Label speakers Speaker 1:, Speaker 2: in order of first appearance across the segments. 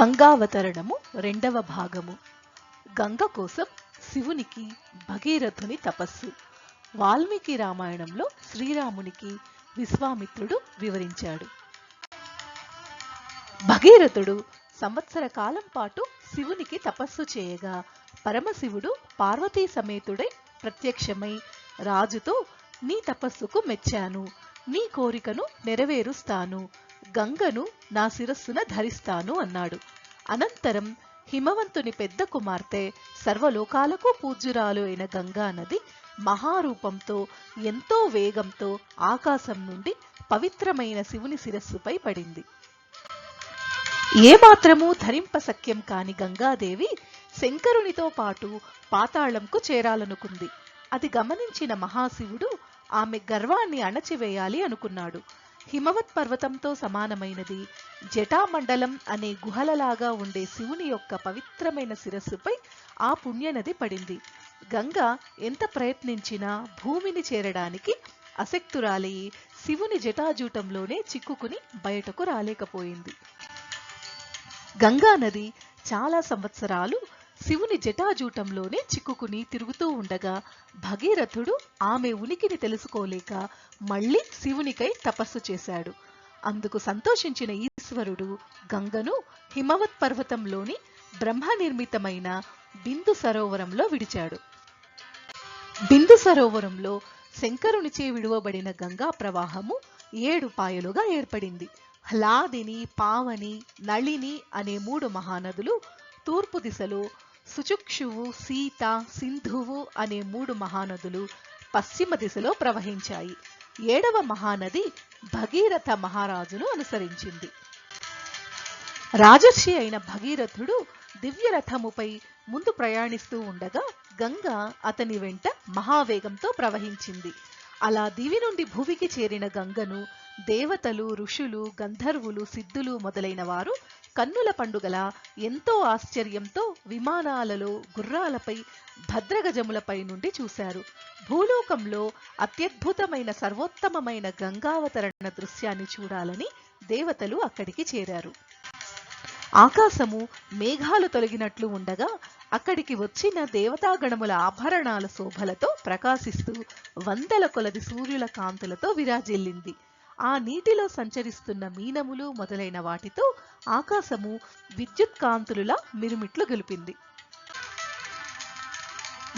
Speaker 1: గంగావతరణము రెండవ భాగము. గంగ కోసం శివునికి భగీరథుని తపస్సు. వాల్మీకి రామాయణంలో శ్రీరామునికి విశ్వామిత్రుడు వివరించాడు. భగీరథుడు సంవత్సర కాలం పాటు శివునికి తపస్సు చేయగా పరమశివుడు పార్వతీ సమేతుడై ప్రత్యక్షమై రాజుతో నీ తపస్సుకు మెచ్చాను. నీ కోరికను నెరవేరుస్తాను. గంగను నా శిరస్సున ధరిస్తాను అన్నాడు. అనంతరం హిమవంతుని పెద్ద కుమార్తె సర్వలోకాలకు పూజ్యురాలు అయిన గంగా నది మహారూపంతో ఎంతో వేగంతో ఆకాశం నుండి పవిత్రమైన శివుని శిరస్సుపై పడింది. ఏమాత్రమూ ధరింపశక్యం కాని గంగాదేవి శంకరునితో పాటు పాతాళంకు చేరాలనుకుంది. అది గమనించిన మహాశివుడు ఆమె గర్వాన్ని అణచివేయాలి అనుకున్నాడు. హిమవత్ పర్వతంతో సమానమైనది. జటామండలం అనే గుహలలాగా ఉండే శివుని యొక్క పవిత్రమైన శిరస్సుపై ఆ పుణ్యనది పడింది. గంగ ఎంత ప్రయత్నించినా భూమిని చేరడానికి అశక్తురాలయ్యి శివుని జటాజూటంలోనే చిక్కుకుని బయటకు రాలేకపోయింది. గంగా నది చాలా సంవత్సరాలు శివుని జటాజూటంలోనే చిక్కుకుని తిరుగుతూ ఉండగా భగీరథుడు ఆమె ఉనికిని తెలుసుకోలేక మళ్ళీ శివునికై తపస్సు చేశాడు. అందుకు సంతోషించిన ఈశ్వరుడు గంగను హిమవత్ పర్వతంలోని బ్రహ్మ నిర్మితమైన బిందు సరోవరంలో విడిచాడు. బిందు సరోవరంలో శంకరునిచే విడువబడిన గంగా ప్రవాహము ఏడు పాయలుగా ఏర్పడింది. హ్లాదిని పావని నళిని అనే మూడు మహానదులు తూర్పు దిశలో సుచుక్షువు సీత సింధువు అనే మూడు మహానదులు పశ్చిమ దిశలో ప్రవహించాయి. ఏడవ మహానది భగీరథ మహారాజును అనుసరించింది. రాజర్షి అయిన భగీరథుడు దివ్యరథముపై ముందు ప్రయాణిస్తూ ఉండగా గంగ అతని వెంట మహావేగంతో ప్రవహించింది. అలా దివి నుండి భూమికి చేరిన గంగను దేవతలు ఋషులు గంధర్వులు సిద్ధులు మొదలైన వారు కన్నుల పండుగల ఎంతో ఆశ్చర్యంతో విమానాలలో గుర్రాలపై భద్రగజములపై నుండి చూశారు. భూలోకంలో అత్యద్భుతమైన సర్వోత్తమమైన గంగావతరణ దృశ్యాన్ని చూడాలని దేవతలు అక్కడికి చేరారు. ఆకాశము మేఘాలు తొలగినట్లు ఉండగా అక్కడికి వచ్చిన దేవతాగణముల ఆభరణాల శోభలతో ప్రకాశిస్తూ వందల కొలది సూర్యుల కాంతులతో విరాజిల్లింది. ఆ నీటిలో సంచరిస్తున్న మీనములు మొదలైన వాటితో ఆకాశము విద్యుత్ కాంతులులా మిరుమిట్లు గెలిపింది.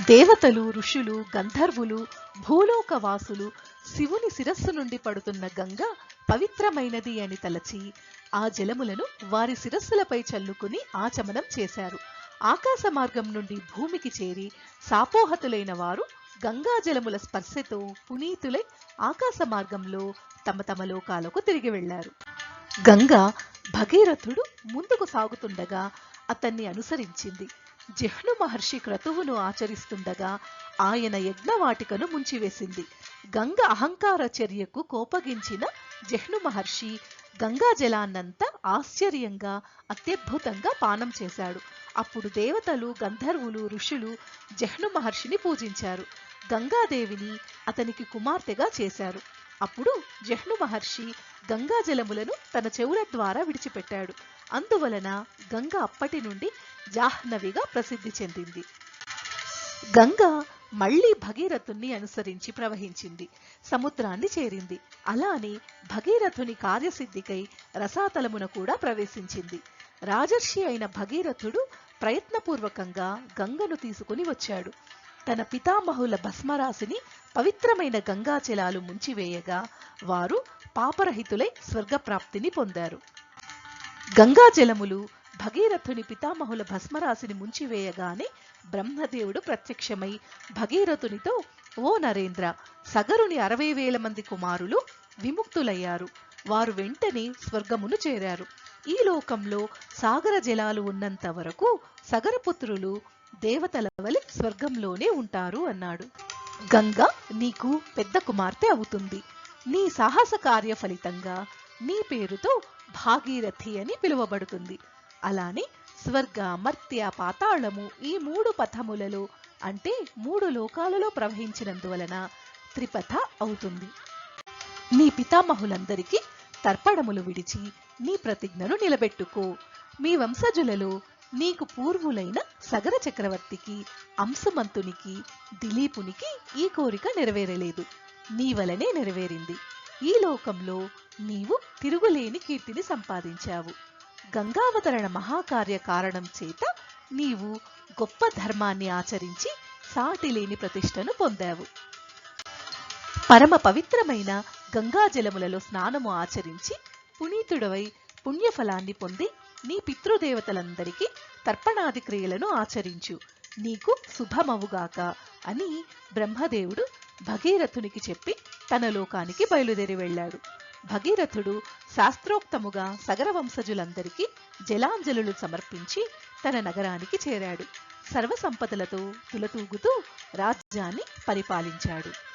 Speaker 1: దేవతలు ఋషులు గంధర్వులు భూలోకవాసులు శివుని శిరస్సు నుండి పడుతున్న గంగ పవిత్రమైనది అని తలచి ఆ జలములను వారి శిరస్సులపై చల్లుకుని ఆచమనం చేశారు. ఆకాశ మార్గం నుండి భూమికి చేరి సాపోహతులైన వారు గంగా జలముల స్పర్శతో పునీతులై ఆకాశ మార్గంలో తమ తమ లోకాలకు తిరిగి వెళ్ళారు గంగ భగీరథుడు ముందుకు సాగుతుండగా అతన్ని అనుసరించింది. జిహ్ను మహర్షి క్రతువును ఆచరిస్తుండగా ఆయన యజ్ఞవాటికను ముంచివేసింది. గంగ అహంకార చర్యకు కోపగించిన జహ్ను మహర్షి గంగా జలాన్నంతా ఆశ్చర్యంగా అత్యద్భుతంగా పానం చేశాడు. అప్పుడు దేవతలు గంధర్వులు ఋషులు జహ్ను మహర్షిని పూజించారు. గంగాదేవిని అతనికి కుమార్తెగా చేశారు. అప్పుడు జహ్ను మహర్షి గంగా జలములను తన చెవుల ద్వారా విడిచిపెట్టాడు. అందువలన గంగ అప్పటి నుండి జాహ్నవిగా ప్రసిద్ధి చెందింది. గంగ మళ్ళీ భగీరథుణ్ణి అనుసరించి ప్రవహించింది సముద్రాన్ని చేరింది. అలానే భగీరథుని కార్యసిద్ధికై రసాతలమున కూడా ప్రవేశించింది. రాజర్షి అయిన భగీరథుడు ప్రయత్నపూర్వకంగా గంగను తీసుకుని వచ్చాడు. తన పితామహుల భస్మరాశిని పవిత్రమైన గంగాచలాలు ముంచివేయగా వారు పాపరహితులై స్వర్గప్రాప్తిని పొందారు. గంగాజలములు భగీరథుని పితామహుల భస్మరాశిని ముంచివేయగానే బ్రహ్మదేవుడు ప్రత్యక్షమై భగీరథునితో ఓ నరేంద్ర సగరుని అరవై వేల మంది కుమారులు విముక్తులయ్యారు. వారు వెంటనే స్వర్గమును చేరారు. ఈ లోకంలో సాగర జలాలు ఉన్నంత వరకు సగరపుత్రులు దేవతల వలె స్వర్గంలోనే ఉంటారు అన్నాడు. గంగ నీకు పెద్ద కుమార్తె అవుతుంది. నీ సాహస కార్య ఫలితంగా నీ పేరుతో భాగీరథి అని పిలువబడుతుంది. అలానే స్వర్గ మర్త్య పాతాళము ఈ మూడు పథములలో అంటే మూడు లోకాలలో ప్రవహించినందువలన త్రిపథ అవుతుంది. నీ పితామహులందరికీ తర్పణములు విడిచి నీ ప్రతిజ్ఞను నిలబెట్టుకో. మీ వంశజులలో నీకు పూర్వులైన సగర చక్రవర్తికి అంశమంతునికి దిలీపునికి ఈ కోరిక నెరవేరలేదు. నీ వలనే నెరవేరింది. ఈ లోకంలో నీవు తిరుగులేని కీర్తిని సంపాదించావు. గంగావతరణ మహాకార్య కారణం చేత నీవు గొప్ప ధర్మాన్ని ఆచరించి సాటిలేని ప్రతిష్టను పొందావు. పరమ పవిత్రమైన గంగాజలములలో స్నానము ఆచరించి పునీతుడవై పుణ్యఫలాన్ని పొంది నీ పితృదేవతలందరికీ తర్పణాది క్రియలను ఆచరించు. నీకు శుభమవుగాక అని బ్రహ్మదేవుడు భగీరథునికి చెప్పి తన లోకానికి బయలుదేరి వెళ్ళాడు. భగీరథుడు శాస్త్రోక్తముగా సగర వంశజులందరికీ జలాంజలులు సమర్పించి తన నగరానికి చేరాడు. సర్వసంపదలతో తులతూగుతూ రాజ్యాన్ని పరిపాలించాడు.